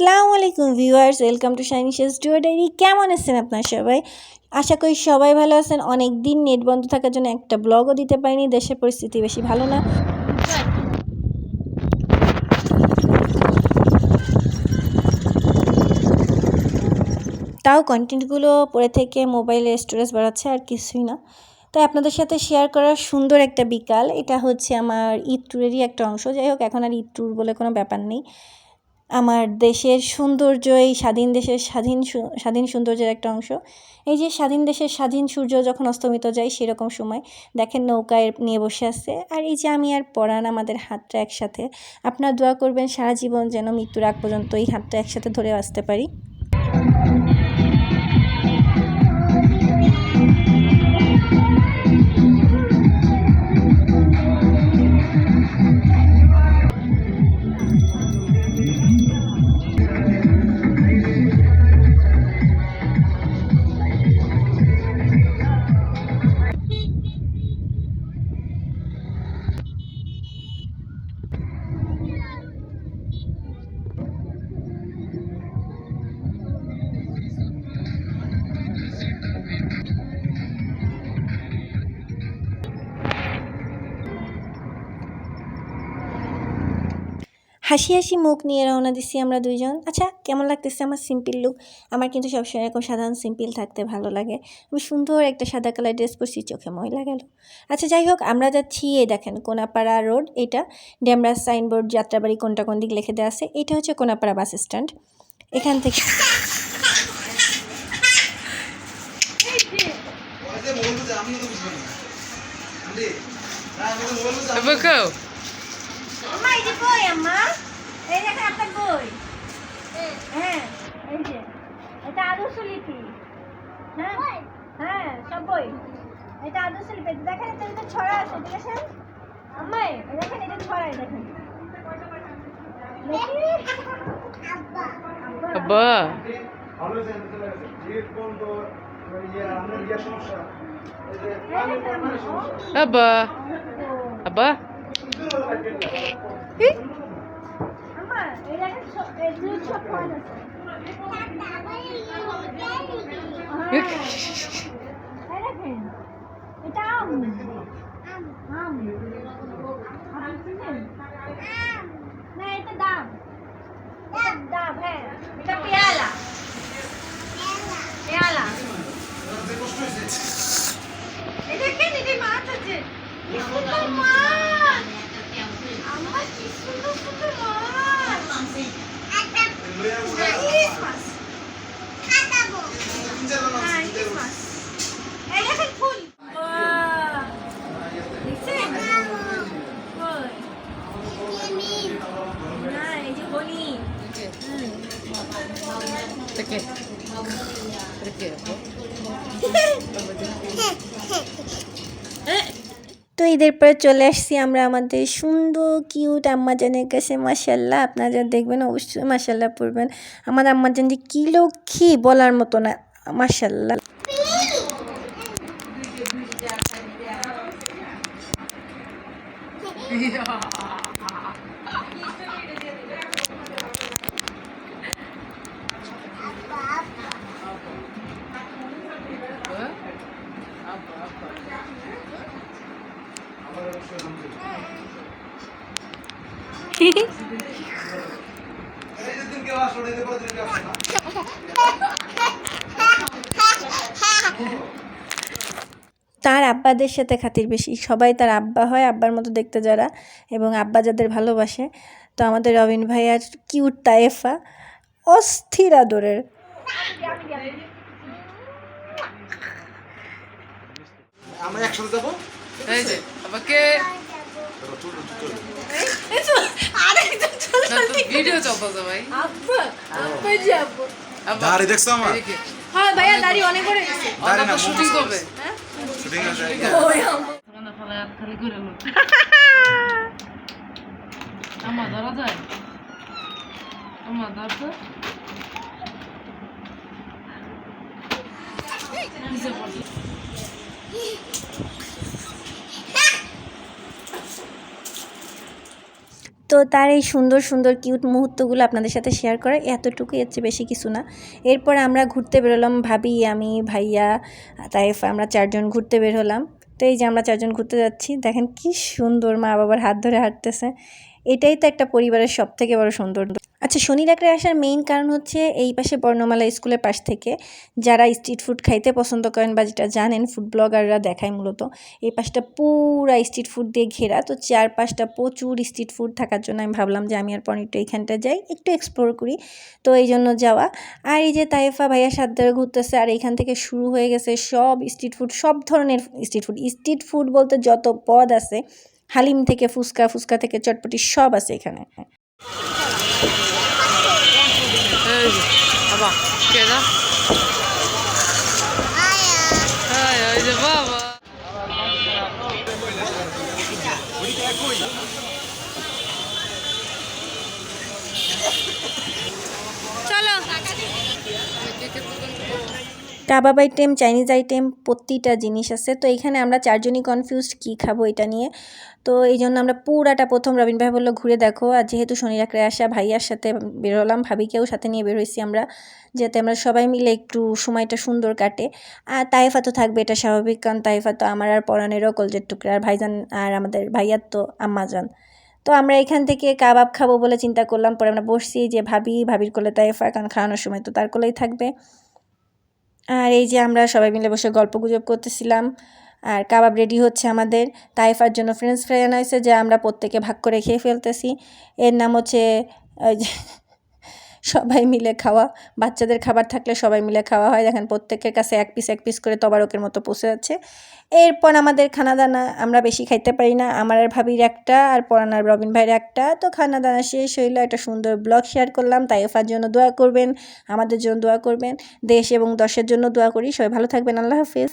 আসসালামু আলাইকুম viewers, welcome two shiny শেষ ডুয়ার ডায়েরি। কেমন আছেন আপনার সবাই? আশা করি সবাই ভালো আছেন। অনেক দিন নেট বন্ধ থাকার জন্য একটা ব্লগও দিতে পারিনি, দেশের পরিস্থিতি বেশি ভালো না। তাও কন্টেন্টগুলো পড়ে থেকে মোবাইলে স্টোরেজ বাড়াচ্ছে আর কিছুই না। তাই আপনাদের সাথে শেয়ার করার সুন্দর একটা বিকাল। এটা হচ্ছে আমার ঈদ ট্যুরেরই একটা অংশ। যাই হোক, এখন আর ঈদ ট্যুর বলে কোনো ব্যাপার নেই। আমার দেশের সৌন্দর্য, এই স্বাধীন দেশের স্বাধীন স্বাধীন সৌন্দর্যের একটা অংশ। এই যে স্বাধীন দেশের স্বাধীন সূর্য যখন অস্তমিত যায় সেরকম সময় দেখেন নৌকায় নিয়ে বসে আছে। আর এই যে আমি আর পরাণ আমাদের হাতটা একসাথে, আপনার দোয়া করবেন সারা জীবন যেন মৃত্যুর আগ পর্যন্ত এই হাতটা একসাথে ধরে আসতে পারি। হাসি হাসি মুখ নিয়ে রওনা দিচ্ছি আমরা দুইজন আচ্ছা কেমন লাগতেছে আমার সিম্পল লুক আমার কিন্তু সবসময় এরকম সাধারণ সিম্পল থাকতে ভালো লাগে আমি সুন্দর একটা সাদা কালার ড্রেস পরছি চোখে ময়লা গেল আচ্ছা যাই হোক আমরা যাচ্ছি এই দেখেন কোনাপাড়া রোড এটা ড্যামরা সাইনবোর্ড যাত্রাবাড়ি কোনটা কোন দিক লিখে দেওয়া আছে এটা হচ্ছে কোনাপাড়া বাস স্ট্যান্ড এখান থেকে Bako. আম্মা এই যে বই আম্মা। এই দেখেন আপনার বই। হ্যাঁ। এই যে। এটা আদর্শ লিপি। হ্যাঁ? হ্যাঁ সব বই। এটা আদর্শ লিপি। দেখেন এটা এটা ছড়া আছে দেখেছেন আম্মা এই দেখেন এটা ছড়া এই দেখেন। দেখি? আব্বা। Aba. না এটা এটা ডাব হ্যাঁ এটা পেয়ালা পেয়ালা এই দেখেন এটা মাছ আছে কি সুন্দর মাছ আমার কি সুন্দর সুন্দর মাছ ইলিশ মাছ হ্যাঁ ইলিশ মাছ এই দেখেন ফুল দেখছেন কই? না এই যে হরিণ তো ঈদের পরে চলে আসছি আমরা আমাদের সুন্দর কিউট আম্মাজানের কাছে মাসাল্লাহ আপনারা দেখবেন অবশ্যই মাসাল্লাহ পড়বেন। আমার আম্মাজান যে কী লক্ষ্মী বলার মতো না মাসাল্লাহ যে দিন কেউ আসলো না, এই যে পরের দিন কেউ আসলো না। তার আব্বাদের সাথে খাতির বেশি। সবাই তার আব্বা হয়, আব্বার মতো দেখতে যারা এবং আব্বা যাদের ভালোবাসে। তো আমাদের রবিন ভাই আর কিউট তায়েফা, অস্থির আদরের। আমরা একসাথে যাব? এই যে আবাকে ভিডিও চলতেছে ভাই আব্বা আব্বা যাব আব্বা, দাঁড়ি দেখছ আমার হ্যাঁ ভাইয়া দাড়ি অনেক দাঁড়ি না শুটিং করবে শুটিং আছে খালি করে লো আমা ধরা যায় আমা ধরতো নিচে পড়ছে তো তার এই সুন্দর সুন্দর কিউট মুহূর্তগুলো আপনাদের সাথে শেয়ার করা এতটুকু এর চেয়ে বেশি কিছু না। এরপর আমরা ঘুরতে বেরোলাম ভাবি, আমি, ভাইয়া তাই আমরা চারজন ঘুরতে বের হলাম। তো এই যে আমরা চারজন ঘুরতে যাচ্ছি, দেখেন কি সুন্দর মা বাবার হাত ধরে হাঁটতেছে। এটাই তো একটা পরিবারের সব থেকে বড় সুন্দর আচ্ছা শনি ডাকরে আসার মেইন কারণ হচ্ছে এই পাশে বর্ণমালা স্কুলের পাশ থেকে যারা স্ট্রিট ফুড খাইতে পছন্দ করেন বা যেটা জানেন ফুড ব্লগাররা দেখায় মূলত, এই পাশটা পুরা স্ট্রিট ফুড দিয়ে ঘেরা। তো চারপাশটা প্রচুর স্ট্রিট ফুড থাকার জন্য আমি ভাবলাম যে আমি আর পনিরটা এইখানটা যাই, একটু এক্সপ্লোর করি। তো এই জন্য যাওয়া। আর এই যে তাইফা ভাইয়া সাত ধরে ঘুরতেছে, আর এইখান থেকে শুরু হয়ে গেছে সব স্ট্রিট ফুড সব ধরনের স্ট্রিট ফুড স্ট্রিট ফুড বলতে যত পদ আছে হালিম থেকে ফুচকা ফুচকা থেকে চটপটি সব আছে এখানে। এই কাবাব আইটেম চাইনিজ আইটেম প্রতিটা জিনিস আছে। তো এখানে আমরা চারজনই কনফিউজড কী খাব এটা নিয়ে। তো এই জন্য আমরা পুরাটা প্রথম রবিন ভাই বলল, ঘুরে দেখো। আর যেহেতু শনি রাখরে আসা, ভাইয়ার সাথে বেরোলাম, ভাবিকেও সাথে নিয়ে বেরোইছি আমরা, যাতে আমরা সবাই মিলে একটু সময়টা সুন্দর কাটে। আর তাইফা তো থাকবে, এটা স্বাভাবিক, কারণ তাইফা তো আমার আর পরানেরও কলজের টুকরা, আর ভাইজান আর আমাদের ভাইয়ার তো আম্মাজান। তো আমরা এখান থেকে কাবাব খাব বলে চিন্তা করলাম, পরে আমরা বসছি যে ভাবি, ভাবির কোলে তাইফা, কারণ খাওয়ানোর সময় তো তার কোলেই থাকবে। আর এই যে আমরা সবাই মিলে বসে গল্প গুজব করতেছিলাম, আর কাবাব রেডি হচ্ছে আমাদের। তাইফার জন্য ফ্রেঞ্চ ফ্রাই আনা হয়েছে যা আমরা প্রত্যেকে ভাগ করে খেয়ে ফেলতেছি। এর নাম হচ্ছে সবাই মিলে খাওয়া, বাচ্চাদের খাবার থাকলে সবাই মিলে খাওয়া হয়। দেখেন প্রত্যেকের কাছে এক পিস এক পিস করে তবারকের মতো পৌঁছে যাচ্ছে। এরপর আমাদের খানা দানা আমরা বেশি খাইতে পারি না। আমার আর ভাবির একটা আর পরানার রবিন ভাইয়ের একটা। তো খানা দানা শেষ হইল। একটা সুন্দর ব্লগ শেয়ার করলাম। তাইফার জন্য দোয়া করবেন, আমাদের জন্য দোয়া করবেন। দেশ এবং দশের জন্য দোয়া করি। সবাই ভালো থাকবেন। আল্লাহ হাফিজ।